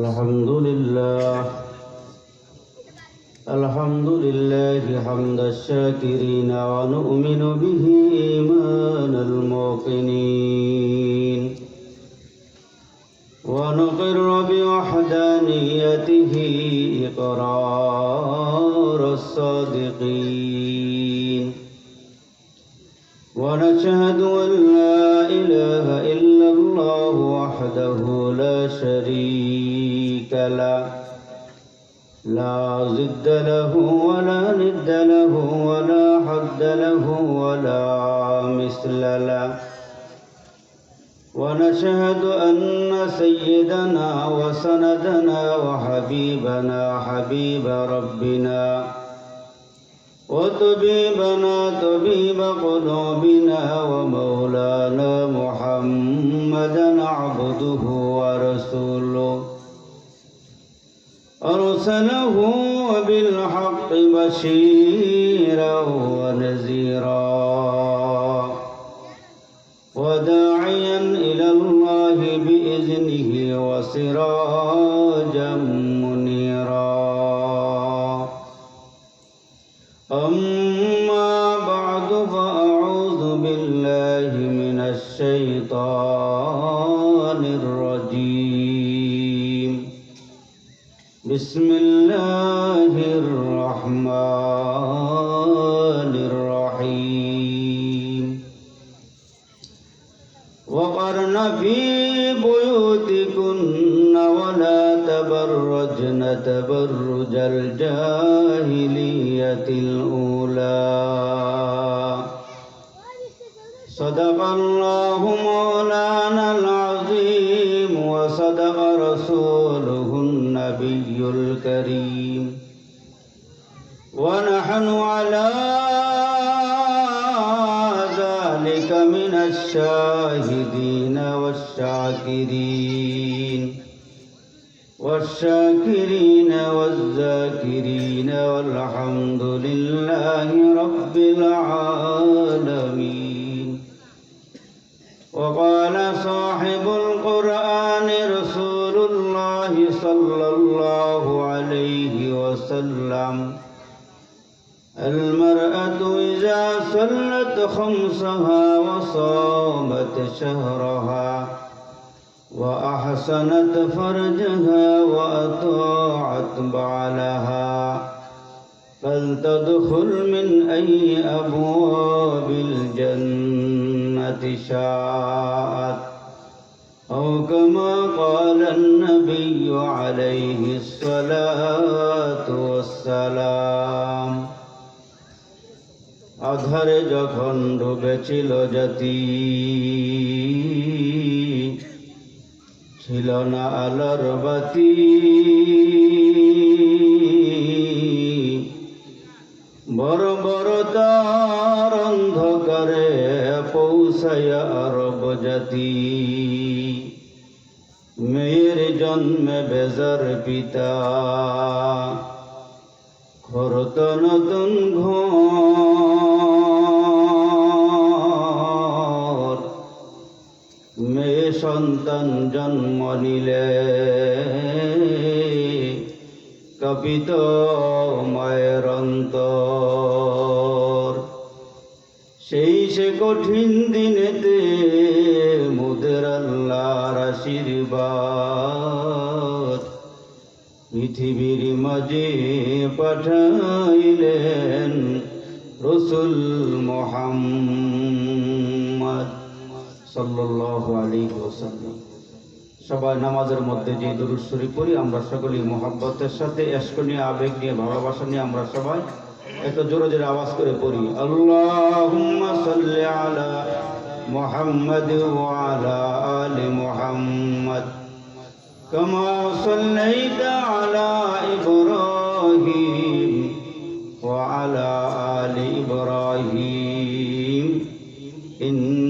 الحمد لله الحمد لله حمد الشاكرين ونؤمن به إيمان الموقنين. ونقر بوحدانيته إقرار الصادقين. ونشهد أن لا إله إلا الله وحده لا شريك له لا ضد له ولا ند له ولا حد له ولا مثل له. ونشهد أن سيدنا وسندنا وحبيبنا حبيب ربنا وطبيبنا طبيب قلوبنا ومولانا محمدا عبده ورسوله. أرسله بالحق بشيرا ونذيرا وداعيا إلى الله بإذنه وسراجا بسم الله. والشاكرين. والشاكرين والذاكرين والحمد لله رب العالمين. وقال صاحب القرآن رسول الله صلى الله عليه وسلم المرأة إذا صلت خمسها وصامت شهرها وأحسنت فرجها وأطاعت بعلها فلتدخل من أي أبواب الجنة شاءت أو كما قال النبي عليه الصلاة والسلام আধারে যখন ডুবেছিল জাতি, ছিল না আলোর বাতি। বড় বড় তার অন্ধকারে পৌঁছায় আরব জাতি। মেয়ের জন্মে বেজার পিতা। খরত নতুন ঘর সন্তান জন্ম নিলে। কপিত মায়ের অন্তর। সেই সে কঠিন দিনেতে মুদের আল্লাহর আশীর্বাদ। পৃথিবীর মাঝে পাঠাইলেন রসুল মোহাম্মদ। সাল্লাহ সবাই নামাজের মধ্যে যে দুরুদ শরীফ পড়ি, আমরা সকলেই মোহাব্বতের সাথে এসকনীয় আবেগ নিয়ে, ভালোবাসা নিয়ে আমরা সবাই এত জোরে জোরে আওয়াজ করে পড়ি। আল্লাহুম্মা সাল্লি আলা মুহাম্মাদ ওয়া আলি মুহাম্মাদ। কামা আলা ইব্রাহিম ওয়া ইন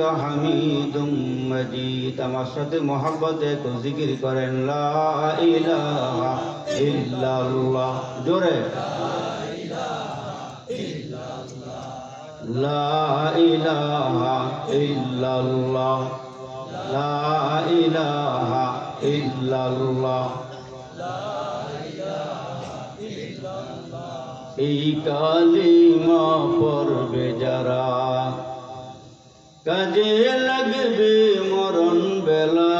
হামিদুম মজিদ। আমার সাথে মোহাম্মদে তো জিকির করেন, লা জোরে। লা এই কালিমা পড়বে যারা কাজে লাগবে মরণ বেলা।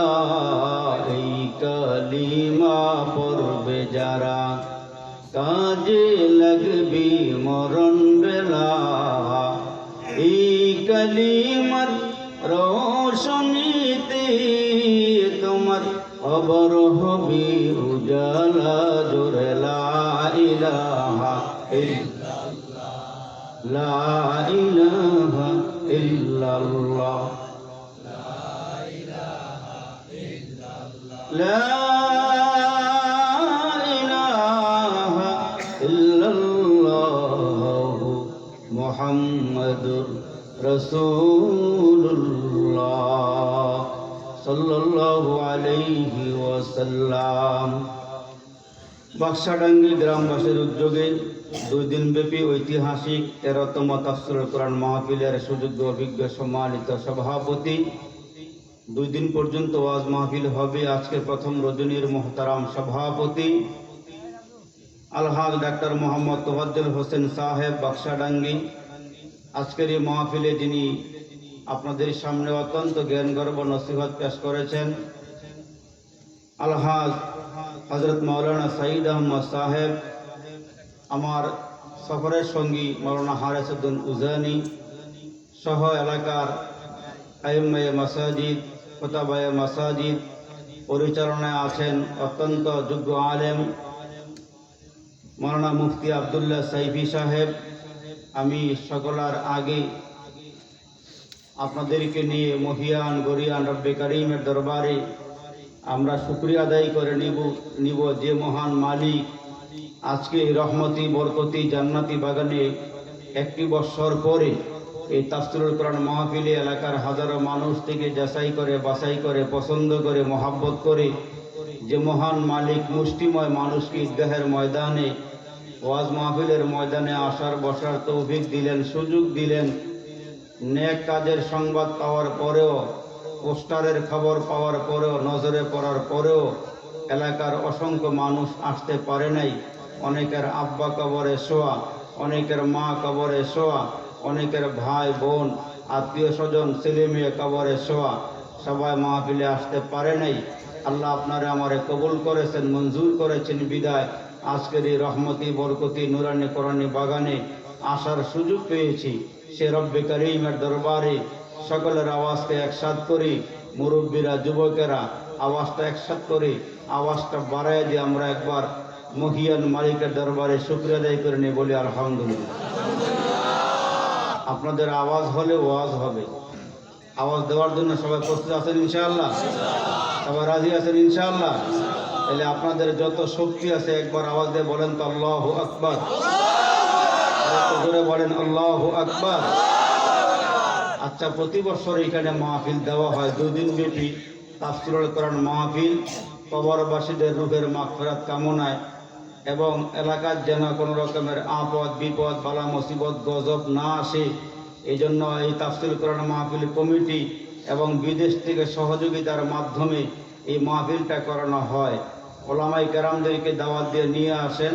এই কালিমা পড়বে যারা। কাজে লাগবে মরণ বেলা। এই কালিমার রোশনীতে তোমার অবর হবে উজালা জোরে, লা ইলাহা ইল্লাল্লাহ। লা ইলাহা ইল্লাল্লাহ। লা ইলাহা ইল্লাল্লাহ মুহাম্মাদুর রাসূলুল্লাহ সাল্লাল্লাহু আলাইহি ওয়াসাল্লাম। বাক্সাডাঙ্গি গ্রামবাসীর উদ্যোগে দুই দিনব্যাপী ঐতিহাসিক তেরোতম তাফসিরুল কোরআন মাহফিলের সুযোগ্য অভিজ্ঞ সম্মানিত সভাপতি। দুই দিন পর্যন্ত ওয়াজ মাহফিল হবে আজকের প্রথম রজনীর মোহতারাম সভাপতি। আলহাজ ডাক্তার মোহাম্মদ তোফাজ্জল হোসেন সাহেব, বাক্সাডাঙ্গি। আজকের এই মাহফিলে যিনি আপনাদের সামনে অত্যন্ত জ্ঞানগর্ব নসিহত পেশ করেছেন আলহাজ হজরত মৌলানা সাঈদ আহমদ সাহেব। আমার সফরের সঙ্গী মৌলানা হারেসুদ্দিন উজানি সহ এলাকার আইম্মায় মাসাজিদ, খোতাবায় মাসাজিদ পরিচালনায় আছেন অত্যন্ত যোগ্য আলেম মৌলানা মুফতি আবদুল্লাহ সাইফি সাহেব। আমি সকলার আগে আপনাদেরকে নিয়ে মহিয়ান, গরিয়ান, রব্বে করিমের দরবারে আমরা শুক্রিয়া আদায় করে নিব নিব যে মহান মালিক আজকে রহমতি, বরকতি, জান্নাতি বাগানে একটি বৎসর পরে এই তাফসিরুল কোরআন মাহফিলে এলাকার হাজারো মানুষ থেকে যাচাই করে, বাছাই করে, পছন্দ করে, মহাব্বত করে যে মহান মালিক, মুষ্টিময় মানুষকে ঈদগাহের ময়দানে, ওয়াজ মাহফিলের ময়দানে আসার, বসার তৌফিক দিলেন, সুযোগ দিলেন, নেক কাজের সংবাদ পাওয়ার পরেও, পোস্টারের খবর পাওয়ার পরেও, নজরে পড়ার পরেও এলাকার অসংখ্য মানুষ আসতে পারে নাই। অনেকের আব্বা কবরে শোয়া, অনেকের মা কবরে শোয়া, অনেকের ভাই, বোন, আত্মীয় স্বজন, ছেলে মেয়ে কবরে শোয়া। সবাই মাহফিলে আসতে পারে নাই। আল্লাহ আপনারা আমারে কবুল করেছেন, মঞ্জুর করেছেন বিদায়। আজকের এই রহমতি, বরকতি, নুরানি কোরআনি বাগানে আসার সুযোগ পেয়েছি। সে রব্বে করিমের দরবারে সকলের আওয়াজকে একসাথ করি, মুরব্বীরা, যুবকেরা, আওয়াজটা একসাথ করি, আওয়াজটা বাড়ায় দিয়ে আমরা একবার মহিয়ান মালিকের দরবারে শুক্রিয়া আদায় করে নিই বলি, আলহামদুলিল্লাহ। আপনাদের আওয়াজ হলে ওয়াজ হবে। আওয়াজ দেওয়ার জন্য সবাই প্রস্তুত আছেন, ইনশাআল্লাহ? সবাই রাজি আছেন, ইনশাআল্লাহ? তাহলে আপনাদের যত শক্তি আছে, একবার আওয়াজ দিয়ে বলেন তো, আল্লাহ আকবার। জোরে বলেন, আল্লাহ আকবর। আচ্ছা প্রতি বছর এখানে মাহফিল দেওয়া হয়। দুদিন ব্যাপী তাফসিরুল কোরআন মাহফিল। কবরবাসীদের রূপের মাগফিরাত কামনায় এবং এলাকার যেন কোনো রকমের আপদ, বিপদ, বালা, মুসিবত, গজব না আসে এই জন্য এই তাফসিল কোরআন মাহফিল কমিটি এবং বিদেশ থেকে সহযোগিতার মাধ্যমে এই মাহফিলটা করানো হয়। ওলামাই কেরামদেরকে দাওয়াত দিয়ে নিয়ে আসেন।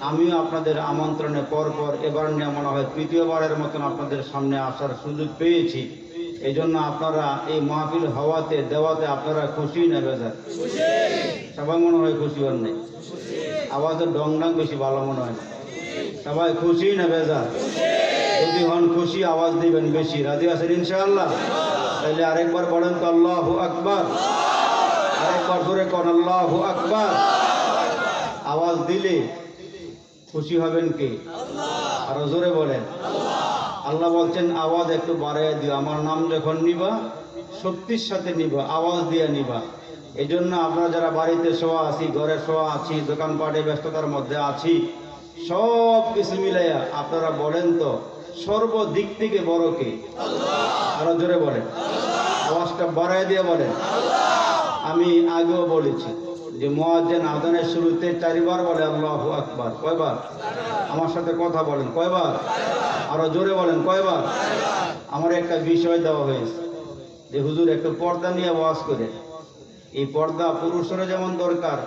আমিও আপনাদের আমন্ত্রণে পরপর এবার নিয়ে মনে হয় তৃতীয়বারের মতন আপনাদের সামনে আসার সুযোগ পেয়েছি। এই জন্য আপনারা এই মাহফিল হওয়াতে দেওয়াতে আপনারা খুশি নেবে স্যার সবাই মনে হয় খুশি হন নাই? আওয়াজের ডং ডাং বেশি ভালো মনে হয় না। সবাই খুশি না বেজার? যদি হন খুশি আওয়াজ দিবেন বেশি। রাজি আছেন ইনশাআল্লাহ? তাহলে আরেকবার বলেন তো আল্লাহ আকবার। আরেকবার ধরে কন আল্লাহ আকবার। আওয়াজ দিলে খুশি হবেন কে? আরও জোরে বলেন। আল্লাহ। বলছেন, আওয়াজ একটু বাড়াইয়া দিও, আমার নাম যখন নিবা, শক্তির সাথে নিবা, আওয়াজ দিয়ে নিবা। এই জন্য আমরা যারা বাড়িতে শোয়া আছি, ঘরে শোয়া আছি, দোকানপাটে ব্যস্ততার মধ্যে আছি, সব কিছু মিলাইয়া আপনারা বলেন তো, সর্বদিক থেকে বড় কে? আরও জোরে বলেন। আওয়াজটা বাড়ায় দিয়ে বলেন। আমি আগেও বলেছি যে মোয়াজ্জেন আদানের শুরুতে চারিবার বলে, আল্লাহু আকবার। কয়বার? আমার সাথে কথা বলেন, কয়বার? আরও জোরে বলেন, কয়বার? আমার একটা বিষয় দেওয়া হয়েছে যে হুজুর একটু পর্দা নিয়ে ওয়াজ করে। এই পর্দা পুরুষেরও যেমন দরকার,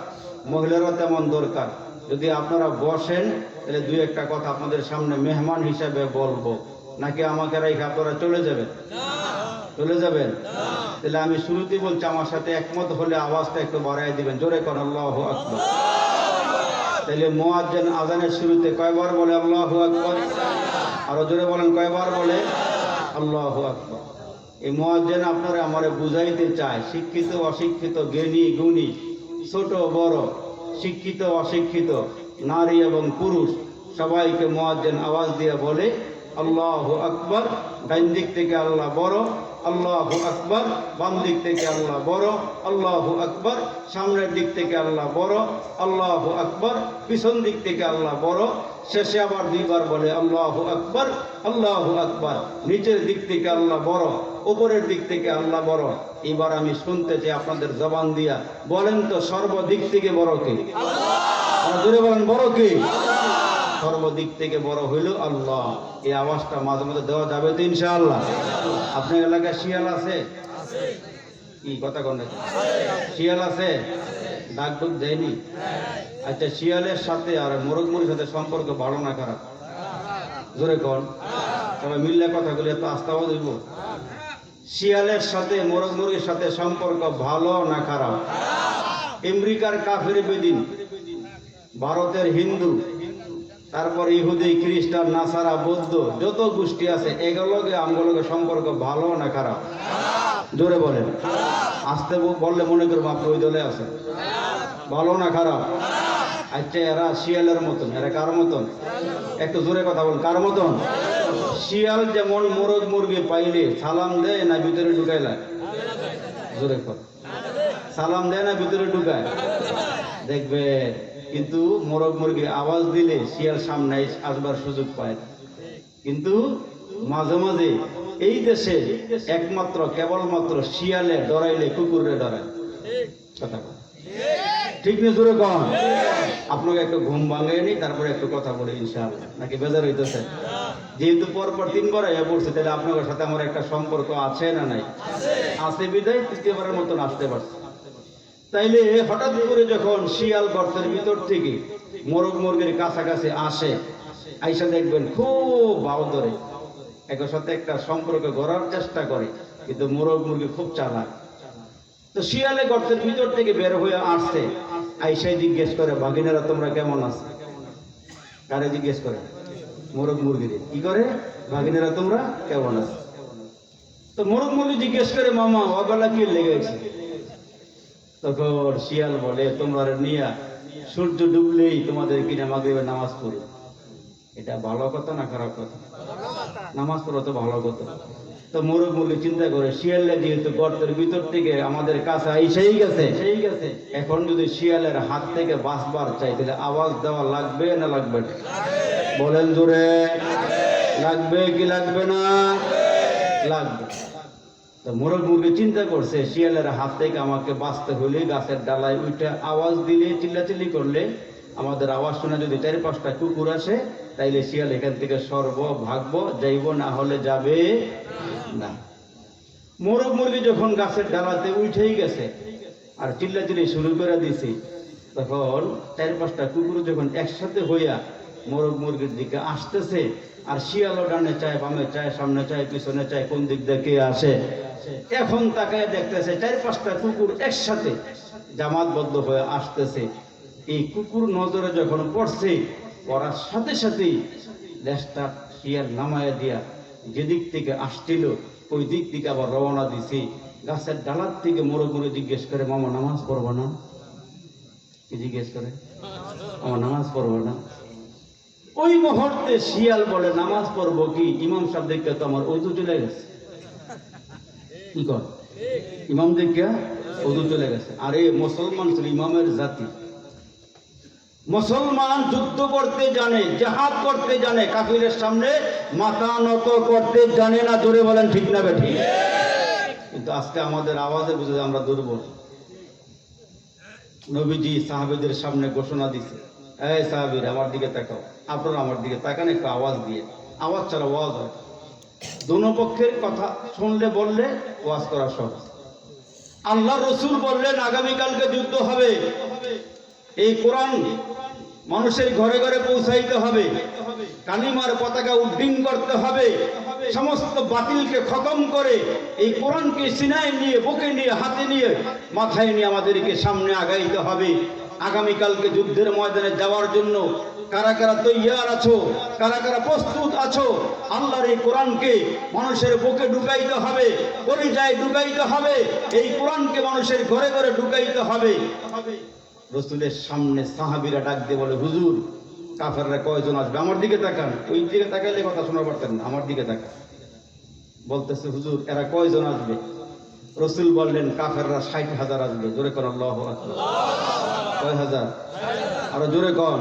মহিলারও তেমন দরকার। যদি আপনারা বসেন, তাহলে দুই একটা কথা আপনাদের সামনে মেহমান হিসাবে বলব। নাকি আমাকে রেখে আপনারা চলে যাবেন? চলে যাবেন? তাহলে আমি শুরুতেই বলছি, আমার সাথে একমত হলে আওয়াজটা একটু বাড়াই দিবেন। জোরে কর আল্লাহ আকবর। তাহলে মোয়াজ্জেন আজানের শুরুতে কয়বার বলে আল্লাহ আকবর? আরও জোরে বলেন, কয়বার বলে? আল্লাহ আকবর। এই মোয়াজ্জেন আপনারা আমারে বুঝাইতে চায়, শিক্ষিত, অশিক্ষিত, জ্ঞানী, গুণী, ছোট, বড়, শিক্ষিত, অশিক্ষিত, নারী এবং পুরুষ, সবাইকে মোয়াজ্জেন আওয়াজ দিয়ে বলে, আল্লাহ আকবর। ডাইন দিক থেকে আল্লাহ বড় আল্লাহ আকবর, বাম দিক থেকে আল্লাহ বড়, আল্লাহ আকবর, সামনের দিক থেকে আল্লাহ বড়, আল্লাহ আকবর, পিছন দিক থেকে আল্লাহ বড়, শেষে আবার দুইবার বলে আল্লাহ আকবর আল্লাহ আকবর, নিচের দিক থেকে আল্লাহ বড়, উপরের দিক থেকে আল্লাহ বড়। এবার আমি শুনতে চাই আপনাদের জবান দিয়া, বলেন তো সর্বদিক থেকে বড় কে? বলেন, বড় কে? সর্বদিক থেকে বড় হইল আল্লাহ। এই আওয়াজটা মাঝে মাঝে দেওয়া যাবে তো ইনশাআল্লাহ। আপনার এলাকায় শিয়াল আছে? কি কথা কন শিয়াল আছে? ডাক ডুক দেয়নি? আচ্ছা শিয়ালের সাথে আর মোরগ মুড়ির সাথে সম্পর্ক ভালো না খারাপ? জোরে কন। সবাই মিললে কথাগুলি এত আস্থাও দিব শিয়ালের সাথে, মোরগ মুরগির সাথে সম্পর্ক ভালো না খারাপ? আমেরিকার কাফের বেদিন, ভারতের হিন্দু তারপর ইহুদি, খ্রিস্টান, নাসারা, বৌদ্ধ, যত গোষ্ঠী আছে, এগুলোকে, আমগুলোকে সম্পর্ক ভালো না খারাপ? জোরে বলেন। আসতে বললে মনে করব আপনি ওই দলে আছেন। ভালো না খারাপ? আচ্ছা এরা শিয়ালের মতন। এরা কার মতন? একটু জোরে কথা বল কার মতন? শিয়াল যেমন মোরগ মুরগি পাইলে সালাম দেয় না ভিতরে ঢুকাইলায় জোরে কথা। সালাম দেয় না ভিতরে ঢুকায়? দেখবে কিন্তু মোরগ মুরগি আওয়াজ দিলে শিয়াল সামনে আসবার সুযোগ পায়। কিন্তু মাঝে মাঝে এই দেশে একমাত্র, কেবলমাত্র শিয়ালে ডরাইলে কুকুরে ডরায়। ঠিক না জোরে কন? আপনাকে একটু ঘুম ভাঙায়নি, তারপরে একটু কথা বলে ইনশাআল্লাহ। নাকি বেজার হইতেছে? যেহেতু পরপর তিনবার আইয়া পড়ছে, তাহলে আপনার সাথে আমার একটা সম্পর্ক আছে না নাই? আছে বিদায়, তৃতীয়বারের মতন আসতে পারছে। তাইলে হঠাৎ করে যখন শিয়াল গর্তের ভিতর থেকে মোরগ মুরগির কাছাকাছি আসে, আইসা দেখবেন খুব বাউ ধরে। সাথে একটা সম্পর্ক গড়ার চেষ্টা করে, কিন্তু মোরগ মুরগি খুব চালাক। তো শিয়ালে গর্তের ভিতর থেকে বের হয়ে আসছে, আইসাই জিজ্ঞেস করে, বাঘিনেরা, তোমরা কেমন আছো? কারে জিজ্ঞেস করে, মোরগ মুরগিরে। কি করে? বাঘিনেরা, তোমরা কেমন আছো? তো মোরগ মুরগি জিজ্ঞেস করে, মামা, অবেলা কি লেগেছে? তখন শিয়াল বলে, তোমরা নিয়া সূর্য ডুবলেই তোমাদের কিনে মাগরিবে নামাজ পড়ি। এটা ভালো কথা না খারাপ কথা? নামাজ পড়া তো ভালো কথা। তো মোরগ মুরগি চিন্তা করে শিয়ালে যেহেতু গর্তের ভিতর থেকে আমাদের কাছে আইসেই গেছে সেই গেছে এখন যদি শিয়ালের হাত থেকে বাঁচবার চাই, তাহলে আওয়াজ দেওয়া লাগবে না লাগবে? বলেন জোরে, লাগবে কি লাগবে না? লাগবে। তো মোরগ চিন্তা করছে, শিয়ালের হাত থেকে আমাকে বাঁচতে হলে গাছের ডালায় উঠে আওয়াজ দিলে, চিল্লাচিল্লি করলে আমাদের আওয়াজ শুনে যদি চারি পাঁচটা কুকুর আসে, তাইলে শিয়াল এখান থেকে সর্ব, ভাগবো, যাইব, না হলে যাবে না। মোরগ মুরগি যখন গাছের ডালাতে উঠেই গেছে আর চিল্লাচিল্লি শুরু করে দিছি, তখন চারি পাঁচটা কুকুর যখন একসাথে হইয়া মোরগ মুরগির দিকে আসতেছে, আর শিয়ালও ডানে চায়, বামে চায়, সামনে চায়, পিছনে চায়, কোন দিক দিয়ে কে আসে এখন তাকে দেখতেছে চারি পাঁচটা কুকুর একসাথে জামাতবদ্ধ হয়ে আসতেছে। এই কুকুর নজরে যখন পড়ছে, পড়ার সাথে সাথেই লেজটা শিয়াল নামায় দিয়া যেদিক থেকে আসছিল, ওই দিক থেকে আবার রওনা দিছি। গাছের ডালার থেকে মোড়ে মোড়ে জিজ্ঞেস করে, মামা, নামাজ পড়ব না? কি জিজ্ঞেস করে? আমার নামাজ পড়ব না। ওই মুহূর্তে শিয়াল বলে, নামাজ পড়ব কি? ইমাম সাহেব দেখে তো আমার ওই তো চলে গেছে। কি কর ইমাম দেখে ওদু চলে গেছে। আরে মুসলমান ছিল ইমামের জাতি। মুসলমান যুদ্ধ করতে জানে, জাহাদ করতে জানে, কাফিরের সামনে মাথা নত করতে জানে না, জোরে বলেন ঠিক না বেঠি কিন্তু আজকে আমাদের আওয়াজে বুঝে আমরা দুর্বল। নবীজি সাহাবেদের সামনে ঘোষণা দিছে, এই সাহাবির, আমার দিকে তাকাও। আপনারা আমার দিকে তাকান, একটু আওয়াজ দিয়ে। আওয়াজ ছাড়া ওয়াজ হয় দোনো পক্ষের কথা শুনলে বললে ওয়াজ করা সহজ। আল্লাহ রসুল বললেন, আগামীকালকে যুদ্ধ হবে। এই কোরআন মানুষের ঘরে ঘরে পৌঁছাইতে হবে। কালিমার পতাকা উড্ডিন করতে হবে। সমস্ত বাতিলকে খতম করে এই কোরআনকে সিনায় নিয়ে, বুকে নিয়ে, হাতে নিয়ে, মাথায় নিয়ে আমাদেরকে সামনে আগাইতে হবে। আগামীকালকে যুদ্ধের ময়দানে যাওয়ার জন্য কারা কারা তৈয়ার আছো, কারা কারা প্রস্তুত আছো, আল্লাহর এই কোরআনকে মানুষের বুকে ঢুকাইতে হবে, পরিযায় ঢুকাইতে হবে, এই কোরআনকে মানুষের ঘরে ঘরে ঢুকাইতে হবে। রসুলের সামনে সাহাবিরা ডাক দিয়ে বলে, হুজুর, কাফেররা কয়জন আসবে? আমার দিকে তাকান। ওই দিকে তাকাইলে কথা শোনা পারতেন না, আমার দিকে তাকান। বলতেছে, হুজুর, এরা কয়জন আসবে? রসুল বললেন, কাফেররা ষাট হাজার আসবে। জোরে কর, আল্লাহ। কয় হাজার? আরও জোরে কন।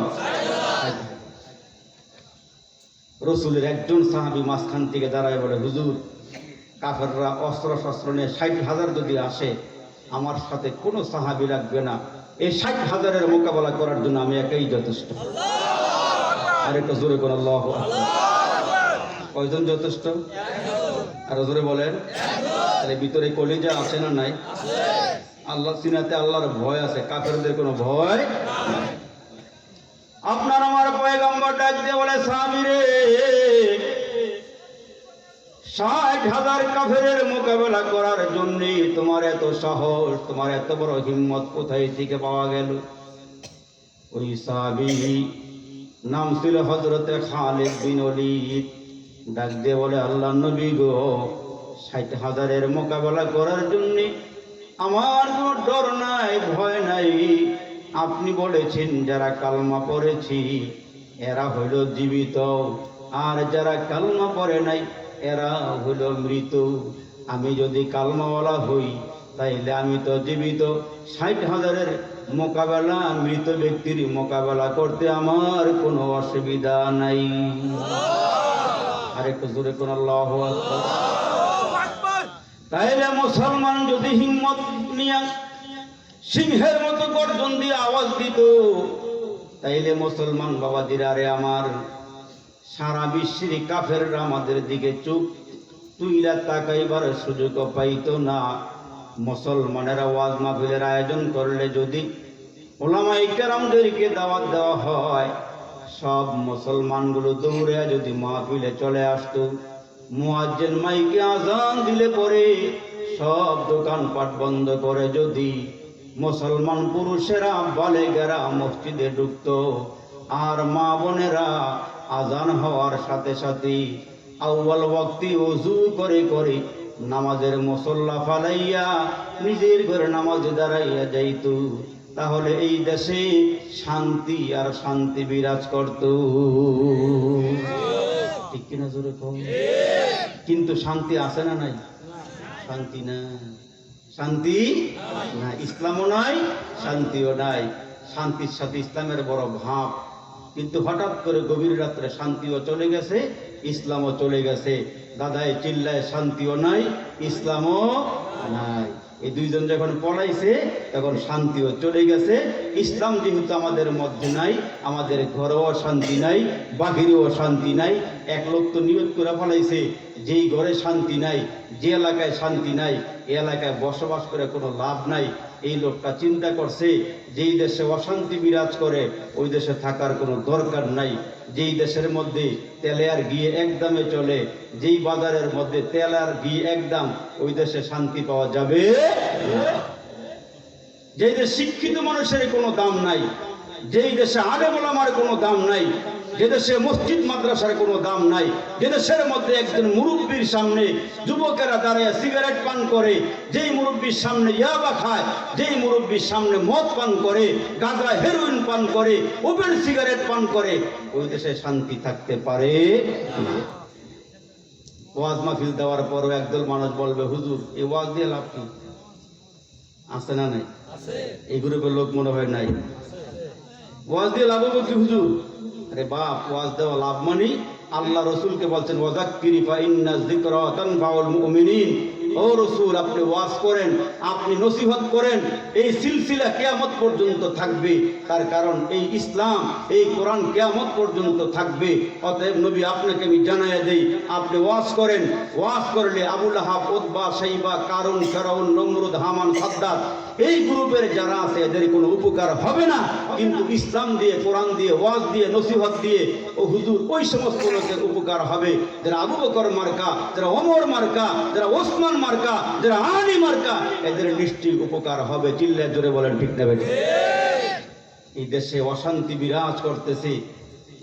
রসুলের একজন সাহাবি মাঝখান থেকে দাঁড়ায় বলে হুজুর কাফেররা অস্ত্র শস্ত্র নিয়ে ষাট হাজার যদি আসে আমার সাথে কোনো সাহাবি লাগবে না। এই ষাট হাজারের মোকাবেলা করার জন্য আমি একাই যথেষ্ট। আর একটা জোরে আল্লাহ কয়জন যথেষ্ট? আর জোরে বলেন। তাহলে ভিতরে কলিজা আছে না নাই? আল্লাহ সিনাতে আল্লাহর ভয় আছে কাফেরদের কোনো ভয় নাই। আপনার আমার পয়গম্বর ডাক দিয়ে বলে, স্বামী রে, ষাট হাজার কাফেরের মোকাবেলা করার জন্য তোমার এত সাহস, তোমার এত বড় হিম্মত কোথায় থেকে পাওয়া গেল? ওই সাহাবি নাম ছিল হজরতে খালেদ বিন ওলীদ। ডাক দিয়ে বলে, আল্লাহ নবী গো, ষাট হাজারের মোকাবেলা করার জন্যে আমার কোনো ডর নাই, ভয় নাই। আপনি বলেছেন যারা কালমা পড়েছি এরা হইল জীবিত। আর যারা কালমা পড়ে নাই এরা হইল মৃত। আমি যদি কালমাওয়ালা হই তাইলে আমি তো জীবিত। ষাট হাজারের মোকাবেলা মৃত ব্যক্তির মোকাবেলা করতে আমার কোনো অসুবিধা নাই। আরেকটু জোরে কোন আল্লাহ তাইলে মুসলমান যদি হিম্মত নিয়ে সিংহের মতো গর্জন দিয়ে আওয়াজ দিত। তাইলে মুসলমান বাবাজিরা রে আমার, সারা বিশ্বের কাফেররা আমাদের দিকে চুপ, তুইলা তাকাইবার সুযোগ পাইতো না। মুসলমানেরা ওয়াজ মাহফিলের আয়োজন করলে যদি ওলামাই দাওয়াত দেওয়া হয়, সব মুসলমানগুলো দৌড়ে যদি মাহফিলে চলে আসতো, মুয়াজ্জেন মাইকে আজান দিলে পরে সব দোকানপাট বন্ধ করে যদি মুসলমান পুরুষেরা বালেগেরা মসজিদে ঢুকতো। আর মা বোনেরা আজান হওয়ার সাথে সাথে আউ্বাল ভক্তি অজু করে করে নামাজের মুসল্লা ফালাইয়া নিজের ঘরে নামাজে দাঁড়াইয়া যাইত। তাহলে এই দেশে শান্তি আর শান্তি বিরাজ করত। ঠিক কিনা জোরে কিন্তু শান্তি আছে না নাই? শান্তি না শান্তি না ইসলামও নাই, শান্তিও নাই। শান্তির সাথে ইসলামের বড় ভাব। কিন্তু হঠাৎ করে গভীর রাত্রে শান্তিও চলে গেছে, ইসলামও চলে গেছে। দাদায় চিল্লায়, শান্তিও নাই, ইসলামও নাই। এই দুইজন যখন পড়াইছে, তখন শান্তিও চলে গেছে। ইসলাম যেহেতু আমাদের মধ্যে নাই, আমাদের ঘরেও শান্তি নাই, বাহিরেও শান্তি নাই, এক লোক তো নিয়োগ করে ফেলাইছে, যেই ঘরে শান্তি নাই, যে এলাকায় শান্তি নাই, এ এলাকায় বসবাস করে কোনো লাভ নাই। এই লোকটা চিন্তা করছে, যেই দেশে অশান্তি বিরাজ করে, ওই দেশে থাকার কোনো দরকার নাই। যেই দেশের মধ্যে তেলে আর গিয়ে একদমে চলে, যেই বাজারের মধ্যে তেল আর ঘি একদম, ওই দেশে শান্তি পাওয়া যাবে? যেই দেশে শিক্ষিত মানুষের কোনো দাম নাই, যেই দেশে আগে বলামার কোনো দাম নাই দেশে মসজিদ মাদ্রাসার কোনো দাম নাই দেশের মধ্যে একজন মুরব্বীর সামনে যুবকেরা দাঁড়িয়ে সিগারেট পান করে যেই মুরব্বীর সামনে ইয়াবা খায় যেই মুরব্বীর সামনে মদ পান করে গাঁজা হেরোইন পান করে ওপেন সিগারেট পান করে ওই দেশে শান্তি থাকতে পারে ওয়াজ মাহফিল দেওয়ার পরও একদল মানুষ বলবে হুজুর এই ওয়াজ দিয়ে লাভ কি? আছে না নাই? এই গ্রুপের লোক মনে হয় নাই। ওয়াজ দিয়ে লাভ হবে কি হুজুর? বাপ, ওয়াজ দেওয়া লাভ মানে। আল্লাহ রসুলকে বলছেন, ওয়াজাক্কিরি ফা ইন্না যিকরা তানফাউল মুমিনিন। ও রসুল, আপনি ওয়াজ করেন, আপনি নসিহত করেন, এই সিলসিলা কেয়ামত পর্যন্ত থাকবে। তার কারণ এই ইসলাম, এই কোরআন কেয়ামত পর্যন্ত থাকবে। অতএব নবী, আপনাকে আমি জানাইয়া দেই, আপনি ওয়াজ করেন। ওয়াজ করলে আবুল আহাব ওদবা সাইবা, কারণ ফেরাউন নমরুদ, হামান, সাদ্দাত এই গ্রুপের যারা আছে, এদের কোনো উপকার হবে না। কিন্তু ইসলাম দিয়ে, কোরআন দিয়ে, ওয়াজ দিয়ে, নসিহত দিয়ে, ও হুজুর, ওই সমস্ত লোকের উপকার হবে। যারা আবু বকর মার্কা, যারা অমর মার্কা, যারা ওসমান মার্কা, যারা আনি মার্কা, এদের নিশ্চয়ই উপকার হবে। চিল্লা জোরে বলেন, ঠিক না বেঠিক? এই দেশে অশান্তি বিরাজ করতেছে।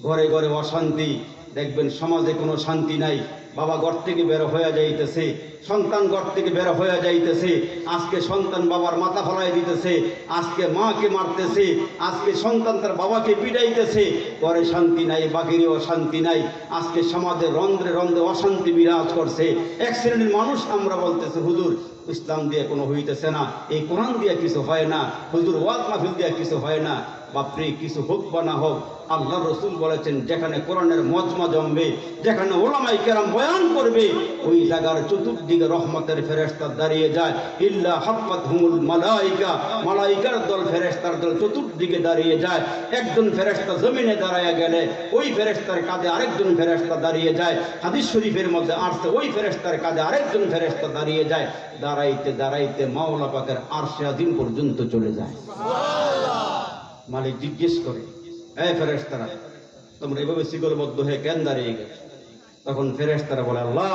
ঘরে ঘরে অশান্তি। দেখবেন সমাজে কোনো শান্তি নাই। বাবা ঘর থেকে বের হয়ে যাইতেছে, সন্তান ঘর থেকে বের হয়ে যাইতেছে, আজকে সন্তান বাবার মাথা ফলাই দিতেছে, আজকে মাকে মারতেছে, আজকে সন্তান তার বাবাকে পিটাইতেছে ঘরে শান্তি নাই, বাকিরেও শান্তি নাই, আজকে সমাজে রন্ধ্রে রন্ধ্রে অশান্তি বিরাজ করছে। এক শ্রেণির মানুষ আমরা বলতেছে, হুজুর, ইসলাম দিয়ে কোনো হইতেছে না, এই কোরআন দিয়ে কিছু হয় না, হুজুর, ওয়াজ মাহফিল দিয়ে কিছু হয় না। বাপরে, কিছু হোক বা না হোক, আল্লাহ রসুল বলেছেন, যেখানে কোরআনের মজমা জমবে, যেখানে ওলামাই কেরাম বয়ান করবে, ওই জায়গার চতুর্দিকে রহমতের ফেরেস্তা দাঁড়িয়ে যায়। ইল্লা হাফাত হুমুল মালাইকা, মালাইকার দল ফেরেস্তার দল চতুর্দিকে দাঁড়িয়ে যায়। একজন ফেরেস্তা জমিনে দাঁড়ায় গেলে, ওই ফেরেস্তার কাঁধে আরেকজন ফেরেস্তা দাঁড়িয়ে যায়। হাদিস শরীফের মধ্যে আসছে, ওই ফেরেস্তার কাঁধে আরেকজন ফেরেস্তা দাঁড়িয়ে যায়। দাঁড়াইতে দাঁড়াইতে মাওলা পাকের আরশে আজিম পর্যন্ত চলে যায়। মালিক জিজ্ঞেস করে এই ফেরেশতারা, তোমরা এভাবে শিকলবদ্ধ হয়ে কেন দাঁড়িয়ে গেছো? তখন ফেরেশতারা বলে, আল্লাহ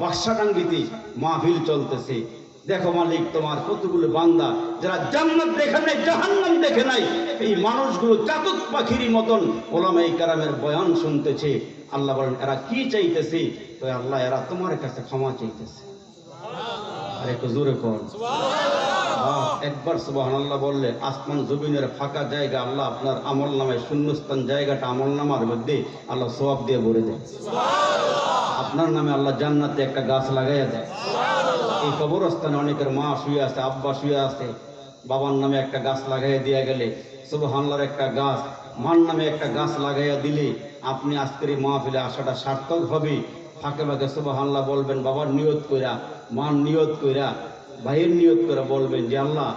বাদশাটাঙ্গিতে মাহফিল চলতেছে। দেখো মালিক, তোমার কতগুলো বান্দা, যারা জান্নাত দেখে নাই, জাহান্নাম দেখে নাই, এই মানুষগুলো চাতক পাখির মতন ওলামাই কারামের বয়ান শুনতেছে। আল্লাহ বলেন, এরা কি চাইতেছে? তো আল্লাহ, এরা তোমার কাছে ক্ষমা চাইতেছে। আরে একটু জোরে কর একবার সুবাহ আল্লাহ বললে আসমান জমিনের ফাঁকা জায়গা আল্লাহ আপনার আমল নামায় শূন্যস্থান জায়গাটা আমল নামার মধ্যে আল্লাহ সোয়াব দিয়ে ভরে দেয় আপনার নামে আল্লাহ জান্নাতে একটা গাছ লাগাইয়া দেয় এই কবরস্থানে অনেকের মা শুয়ে আছে আব্বা শুয়ে আছে বাবার নামে একটা গাছ লাগাইয়া দিয়া গেলে সুবহানাল্লাহর একটা গাছ মার নামে একটা গাছ লাগাইয়া দিলে আপনি আজকের এই মাহফিলে আসাটা সার্থক হবে। ফাঁকে ফাঁকে সুবহানাল্লাহ বলবেন বাবার নিয়ত কইরা মার নিয়ত কইরা ভাইয়ের নিয়ত করে বলবেন যে, আল্লাহ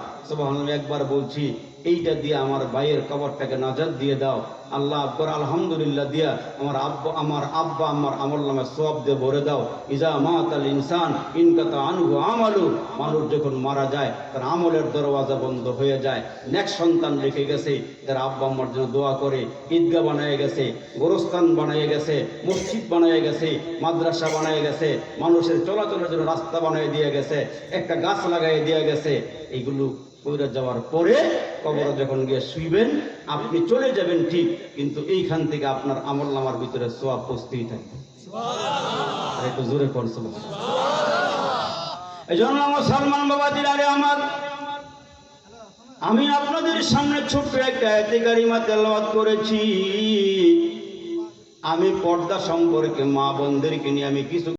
আমি একবার বলছি, এইটা দিয়ে আমার ভাইয়ের কবরটাকে নাজাত দিয়ে দাও। আল্লাহ আকবর, আলহামদুলিল্লাহ দিয়া আমার আব্বা আমার আব্বা, আমার আমল নামে সব দিয়ে ভরে দাও। ইজা মাত আল ইনসান, ইনকাতা আনহু আমালু। মানুষ যখন মারা যায়, তার আমলের দরওয়াজা বন্ধ হয়ে যায়। নেক্সট সন্তান রেখে গেছে, তার আব্বা আম্মার জন্য দোয়া করে। ঈদগাহ বানিয়ে গেছে, গোরস্থান বানিয়ে গেছে, মসজিদ বানিয়ে গেছে, মাদ্রাসা বানিয়ে গেছে, মানুষের চলাচলের জন্য রাস্তা বানিয়ে দিয়ে গেছে, একটা গাছ লাগাই দিয়ে গেছে। এইগুলো কইরা যাওয়ার পরে কবরে যখন গিয়ে শুইবেন, আপনি চলে যাবেন ঠিক, কিন্তু এইখান থেকে আপনার আমল নামার ভিতরে সোয়াব পৌঁছতেই থাকবে একটু জোরে করছে এই জন্য আমার সালমান বাবা দিলারে আমার, আমি আপনাদের সামনে ছোট্ট একটা এতেকারিমা তেলাওয়াত করেছি। আমি পর্দা সম্পর্কে মা বোনদেরকে নিয়ে আমি কিছু